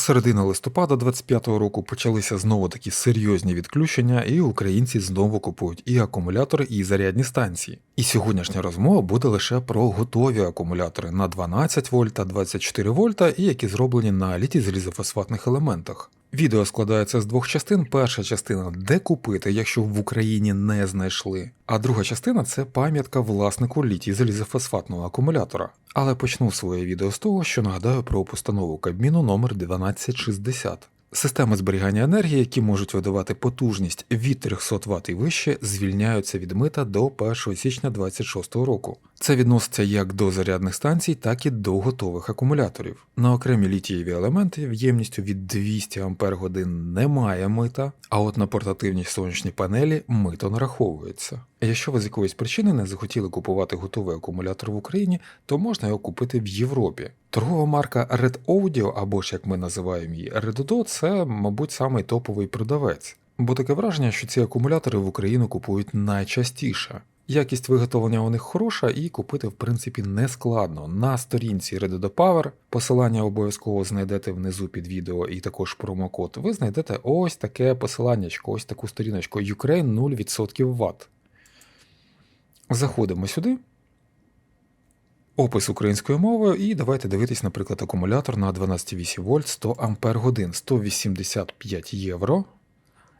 Середина листопада 25-го року почалися знову такі серйозні відключення, і українці знову купують і акумулятори, і зарядні станції. І сьогоднішня розмова буде лише про готові акумулятори на 12 вольт та 24 вольта, і які зроблені на літі залізофосфатних елементах. Відео складається з двох частин. Перша частина де купити, якщо в Україні не знайшли. А друга частина це пам'ятка власнику літій залізофосфатного акумулятора. Але почну своє відео з того, що нагадаю про постанову Кабміну номер 1260. Системи зберігання енергії, які можуть видавати потужність від 300 Вт і вище, звільняються від мита до 1 січня 2026 року. Це відноситься як до зарядних станцій, так і до готових акумуляторів. На окремі літієві елементи ємністю від 200 Ах немає мита, а от на портативні сонячні панелі мито нараховується. Якщо ви з якоїсь причини не захотіли купувати готовий акумулятор в Україні, то можна його купити в Європі. Торгова марка Red Audio, або ж як ми називаємо її Redodo, це, мабуть, самий топовий продавець. Бо таке враження, що ці акумулятори в Україну купують найчастіше. Якість виготовлення у них хороша і купити, в принципі, не складно. На сторінці Redodo Power, посилання обов'язково знайдете внизу під відео і також промокод, ви знайдете ось таке посилання, ось таку сторіночку Ukraine 0% Вт. Заходимо сюди. Опис українською мовою, і давайте дивитись, наприклад, акумулятор на 12,8 вольт 100 Ампер годин 185 євро.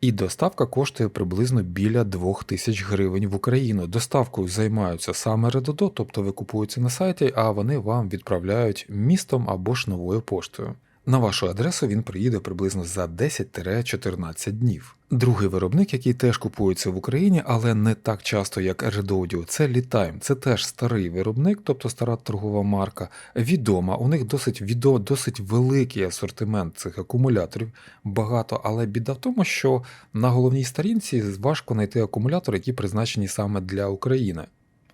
І доставка коштує приблизно біля 2000 гривень в Україну. Доставкою займаються саме Редодо, тобто ви купуєте на сайті, а вони вам відправляють містом або ж новою поштою. На вашу адресу він приїде приблизно за 10-14 днів. Другий виробник, який теж купується в Україні, але не так часто, як Redodio, це Litime. Це теж старий виробник, тобто стара торгова марка. Відома. У них досить відо, досить великий асортимент цих акумуляторів, багато, але біда в тому, що на головній сторінці важко знайти акумулятори, які призначені саме для України.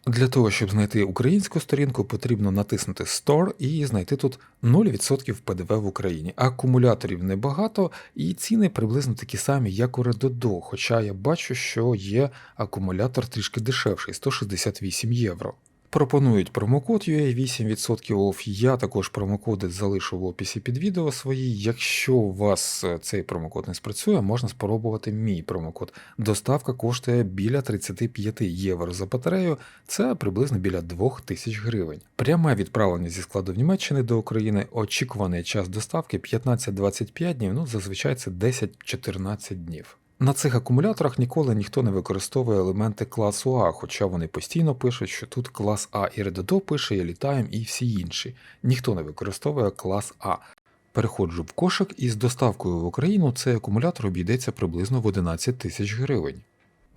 Для того, щоб знайти українську сторінку, потрібно натиснути Store і знайти тут 0% ПДВ в Україні. Акумуляторів небагато, і ціни приблизно такі самі, як у Redodo, хоча я бачу, що є акумулятор трішки дешевший 168 євро. Пропонують промокод UA 8% off. Я також промокоди залишу в описі під відео свої. Якщо у вас е, цей промокод не спрацює, можна спробувати мій промокод. Доставка коштує біля 35 євро за батарею, це приблизно біля 2000 гривень. Пряме відправлення зі складу в Німеччини до України, очікуваний час доставки 15-25 днів, ну зазвичай це 10-14 днів. На цих акумуляторах ніколи ніхто не використовує елементи класу А, хоча вони постійно пишуть, що тут клас А і Redodo пише, і Litaim і всі інші. Ніхто не використовує клас А. Переходжу в кошик і з доставкою в Україну цей акумулятор обійдеться приблизно в 11 тисяч гривень.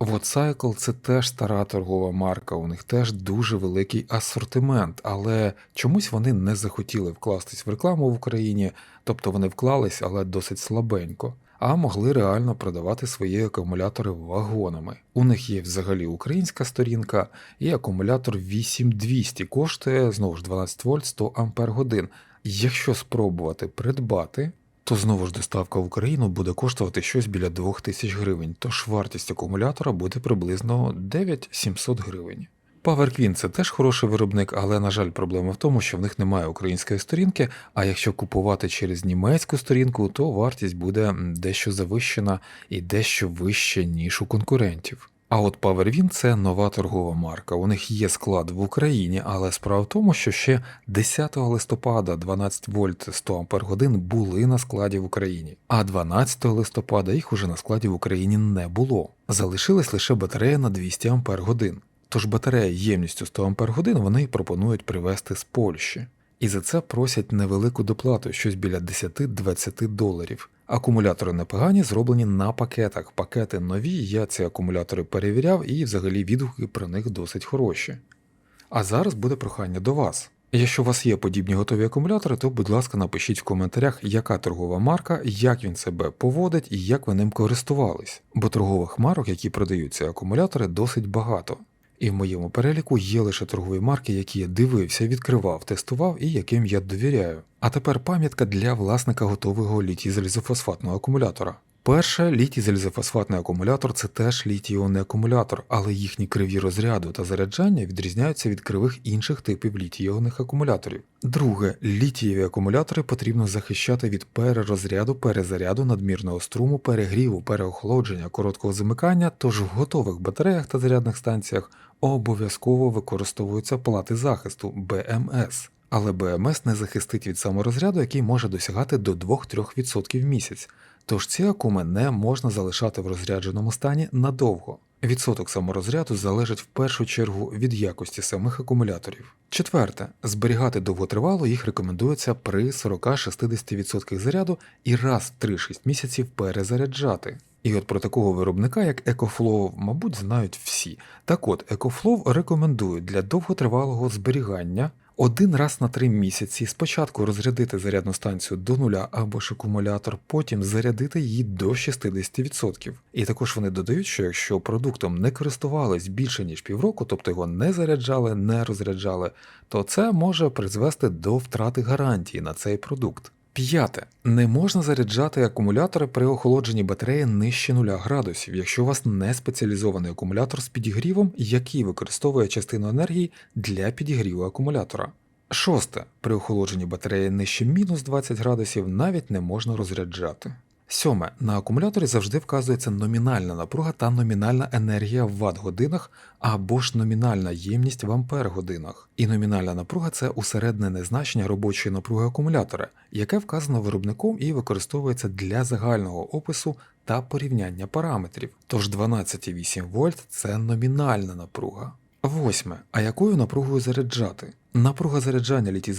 WhatCycle – це теж стара торгова марка, у них теж дуже великий асортимент, але чомусь вони не захотіли вкластись в рекламу в Україні, тобто вони вклались, але досить слабенько а могли реально продавати свої акумулятори вагонами. У них є взагалі українська сторінка, і акумулятор 8200 коштує знову ж 12 вольт 100 Ампер годин. Якщо спробувати придбати, то знову ж доставка в Україну буде коштувати щось біля 2000 гривень, тож вартість акумулятора буде приблизно 9700 гривень. PowerQueen – це теж хороший виробник, але, на жаль, проблема в тому, що в них немає української сторінки, а якщо купувати через німецьку сторінку, то вартість буде дещо завищена і дещо вища, ніж у конкурентів. А от PowerWin – це нова торгова марка. У них є склад в Україні, але справа в тому, що ще 10 листопада 12 вольт 100 Ампер годин були на складі в Україні, а 12 листопада їх уже на складі в Україні не було. Залишилась лише батарея на 200 Ампер годин. Тож батарея ємністю 100 Ах вони пропонують привезти з Польщі. І за це просять невелику доплату, щось біля 10-20 доларів. Акумулятори непогані, зроблені на пакетах. Пакети нові, я ці акумулятори перевіряв і взагалі відгуки про них досить хороші. А зараз буде прохання до вас. Якщо у вас є подібні готові акумулятори, то будь ласка, напишіть в коментарях, яка торгова марка, як він себе поводить і як ви ним користувались. Бо торгових марок, які продають ці акумулятори, досить багато. І в моєму переліку є лише торгові марки, які я дивився, відкривав, тестував і яким я довіряю. А тепер пам'ятка для власника готового літій залізофосфатного акумулятора. Перше, літій залізофосфатний акумулятор це теж літій-іонний акумулятор, але їхні криві розряду та заряджання відрізняються від кривих інших типів літій-іонних акумуляторів. Друге, літієві акумулятори потрібно захищати від перерозряду, перезаряду, надмірного струму, перегріву, переохолодження, короткого замикання, тож в готових батареях та зарядних станціях обов'язково використовуються плати захисту БМС. Але БМС не захистить від саморозряду, який може досягати до 2-3% в місяць. Тож ці акуми не можна залишати в розрядженому стані надовго. Відсоток саморозряду залежить в першу чергу від якості самих акумуляторів. Четверте, зберігати довготривало їх рекомендується при 40-60% заряду і раз в 3-6 місяців перезаряджати. І от про такого виробника, як EcoFlow, мабуть, знають всі. Так от, EcoFlow рекомендують для довготривалого зберігання один раз на три місяці спочатку розрядити зарядну станцію до нуля або ж акумулятор, потім зарядити її до 60%. І також вони додають, що якщо продуктом не користувались більше ніж півроку, тобто його не заряджали, не розряджали, то це може призвести до втрати гарантії на цей продукт. П'яте. Не можна заряджати акумулятори при охолодженні батареї нижче 0 градусів, якщо у вас не спеціалізований акумулятор з підігрівом, який використовує частину енергії для підігріву акумулятора. Шосте. При охолодженні батареї нижче мінус 20 градусів навіть не можна розряджати. Сьоме. На акумуляторі завжди вказується номінальна напруга та номінальна енергія в Вт-годинах або ж номінальна ємність в ампер-годинах. І номінальна напруга це усереднене значення робочої напруги акумулятора, яке вказано виробником і використовується для загального опису та порівняння параметрів. Тож 12,8 вольт це номінальна напруга. Восьме. А якою напругою заряджати? Напруга заряджання літій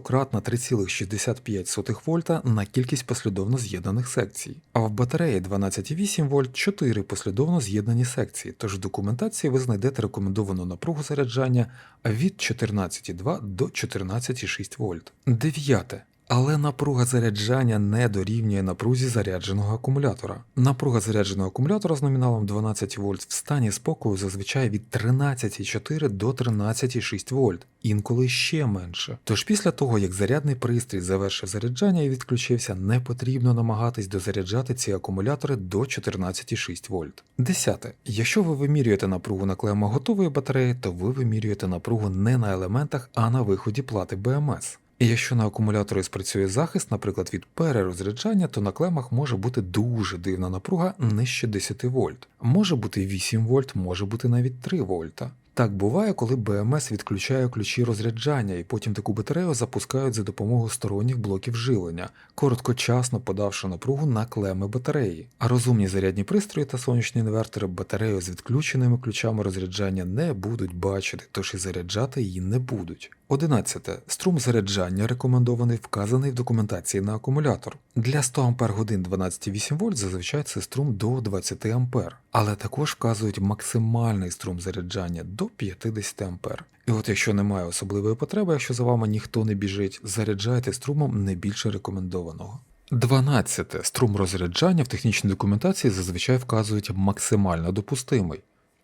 кратна 3,65 вольта на кількість послідовно з'єднаних секцій, а в батареї 12,8 вольт 4 послідовно з'єднані секції, тож в документації ви знайдете рекомендовану напругу заряджання від 14,2 до 14,6 вольт. Дев'яте. Але напруга заряджання не дорівнює напрузі зарядженого акумулятора. Напруга зарядженого акумулятора з номіналом 12 вольт в стані спокою зазвичай від 13,4 до 13,6 вольт, інколи ще менше. Тож після того, як зарядний пристрій завершив заряджання і відключився, не потрібно намагатись дозаряджати ці акумулятори до 14,6 вольт. Десяте. Якщо ви вимірюєте напругу на клемах готової батареї, то ви вимірюєте напругу не на елементах, а на виході плати БМС. І якщо на акумуляторі спрацює захист, наприклад, від перерозряджання, то на клемах може бути дуже дивна напруга нижче 10 вольт. Може бути 8 вольт, може бути навіть 3 вольта. Так буває, коли БМС відключає ключі розряджання, і потім таку батарею запускають за допомогою сторонніх блоків живлення, короткочасно подавши напругу на клеми батареї. А розумні зарядні пристрої та сонячні інвертори батарею з відключеними ключами розряджання не будуть бачити, тож і заряджати її не будуть. 11. Струм заряджання рекомендований вказаний в документації на акумулятор. Для 100 Ах 12,8 вольт зазвичай це струм до 20 А, але також вказують максимальний струм заряджання до 50 А. І от якщо немає особливої потреби, якщо за вами ніхто не біжить, заряджайте струмом не більше рекомендованого. 12. Струм розряджання в технічній документації зазвичай вказують максимально допустимий.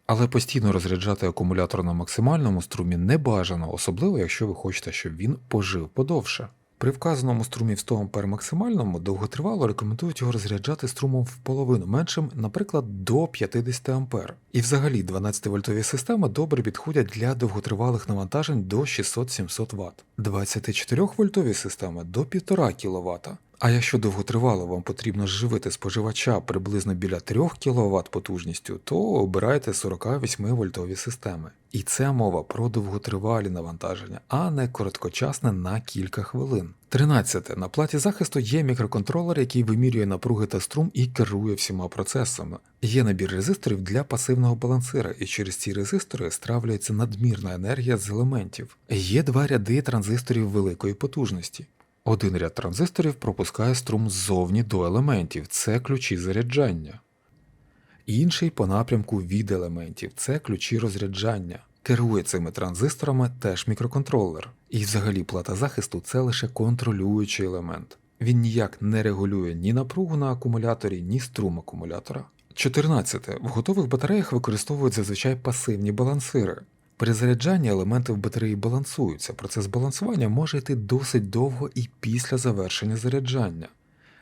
Але постійно розряджати акумулятор на максимальному струмі не бажано, особливо якщо ви хочете, щоб він пожив подовше. При вказаному струмі в 100 А максимальному довготривало рекомендують його розряджати струмом в половину меншим, наприклад, до 50 А. І взагалі 12-вольтові системи добре підходять для довготривалих навантажень до 600-700 Вт, 24-вольтові системи до 1,5 кВт. А якщо довготривало вам потрібно живити споживача приблизно біля 3 кВт потужністю, то обирайте 48 вольтові системи. І це мова про довготривалі навантаження, а не короткочасне на кілька хвилин. 13. На платі захисту є мікроконтролер, який вимірює напруги та струм і керує всіма процесами. Є набір резисторів для пасивного балансира, і через ці резистори стравлюється надмірна енергія з елементів. Є два ряди транзисторів великої потужності. Один ряд транзисторів пропускає струм ззовні до елементів, це ключі заряджання. Інший по напрямку від елементів це ключі розряджання. Керує цими транзисторами теж мікроконтролер. І взагалі плата захисту це лише контролюючий елемент. Він ніяк не регулює ні напругу на акумуляторі, ні струм акумулятора. 14. В готових батареях використовують зазвичай пасивні балансири. При заряджанні елементи в батареї балансуються, процес балансування може йти досить довго і після завершення заряджання.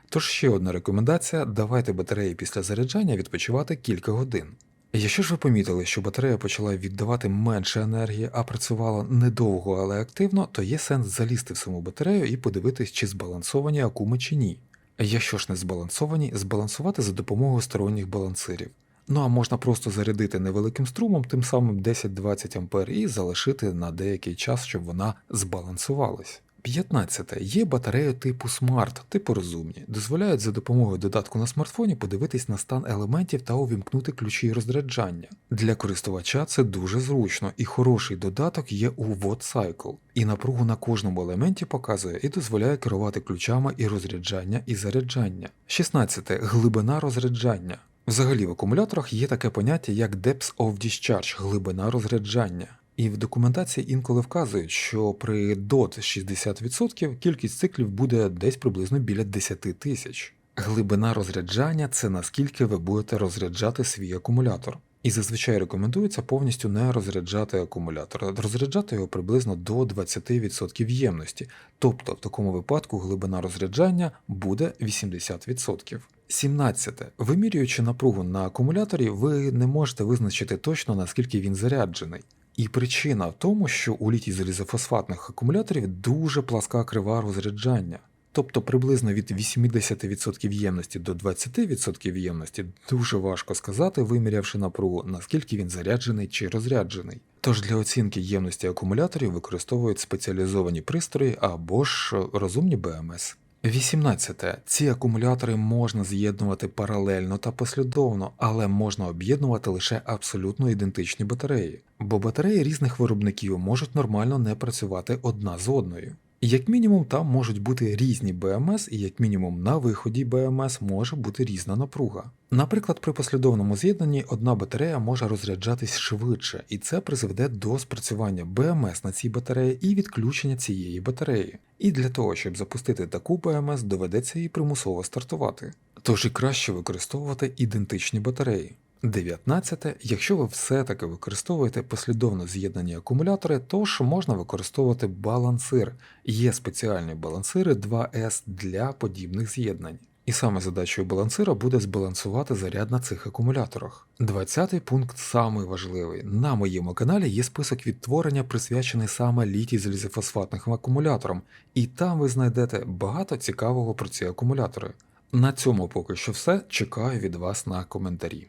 Тож ще одна рекомендація: давайте батареї після заряджання відпочивати кілька годин. Якщо ж ви помітили, що батарея почала віддавати менше енергії, а працювала недовго, але активно, то є сенс залізти в саму батарею і подивитись, чи збалансовані акуми чи ні. Якщо ж не збалансовані, збалансувати за допомогою сторонніх балансирів. Ну а можна просто зарядити невеликим струмом, тим самим 10-20 А і залишити на деякий час, щоб вона збалансувалась. 15. Є батареї типу Smart, типу розумні. Дозволяють за допомогою додатку на смартфоні подивитись на стан елементів та увімкнути ключі розряджання. Для користувача це дуже зручно і хороший додаток є у Watt Cycle. І напругу на кожному елементі показує і дозволяє керувати ключами і розряджання і заряджання. 16. Глибина розряджання. Взагалі в акумуляторах є таке поняття як Depth of Discharge – глибина розряджання. І в документації інколи вказують, що при DOT 60% кількість циклів буде десь приблизно біля 10 тисяч. Глибина розряджання це наскільки ви будете розряджати свій акумулятор. І зазвичай рекомендується повністю не розряджати акумулятор, розряджати його приблизно до 20% ємності, тобто в такому випадку глибина розряджання буде 80%. 17. Вимірюючи напругу на акумуляторі, ви не можете визначити точно наскільки він заряджений. І причина в тому, що у літій залізофосфатних акумуляторів дуже пласка крива розряджання. Тобто приблизно від 80% ємності до 20% ємності дуже важко сказати, вимірявши напругу, наскільки він заряджений чи розряджений. Тож для оцінки ємності акумуляторів використовують спеціалізовані пристрої або ж розумні БМС. 18. Ці акумулятори можна з'єднувати паралельно та послідовно, але можна об'єднувати лише абсолютно ідентичні батареї, бо батареї різних виробників можуть нормально не працювати одна з одною. Як мінімум, там можуть бути різні БМС, і як мінімум на виході БМС може бути різна напруга. Наприклад, при послідовному з'єднанні одна батарея може розряджатись швидше, і це призведе до спрацювання БМС на цій батареї і відключення цієї батареї. І для того, щоб запустити таку БМС, доведеться її примусово стартувати. Тож і краще використовувати ідентичні батареї. 19. Якщо ви все-таки використовуєте послідовно з'єднані акумулятори, то ж можна використовувати балансир. Є спеціальні балансири 2С для подібних з'єднань. І саме задачею балансира буде збалансувати заряд на цих акумуляторах. 20 пункт самий важливий. На моєму каналі є список відтворення, присвячений саме літій залізофосфатним акумуляторам, і там ви знайдете багато цікавого про ці акумулятори. На цьому поки що все. Чекаю від вас на коментарі.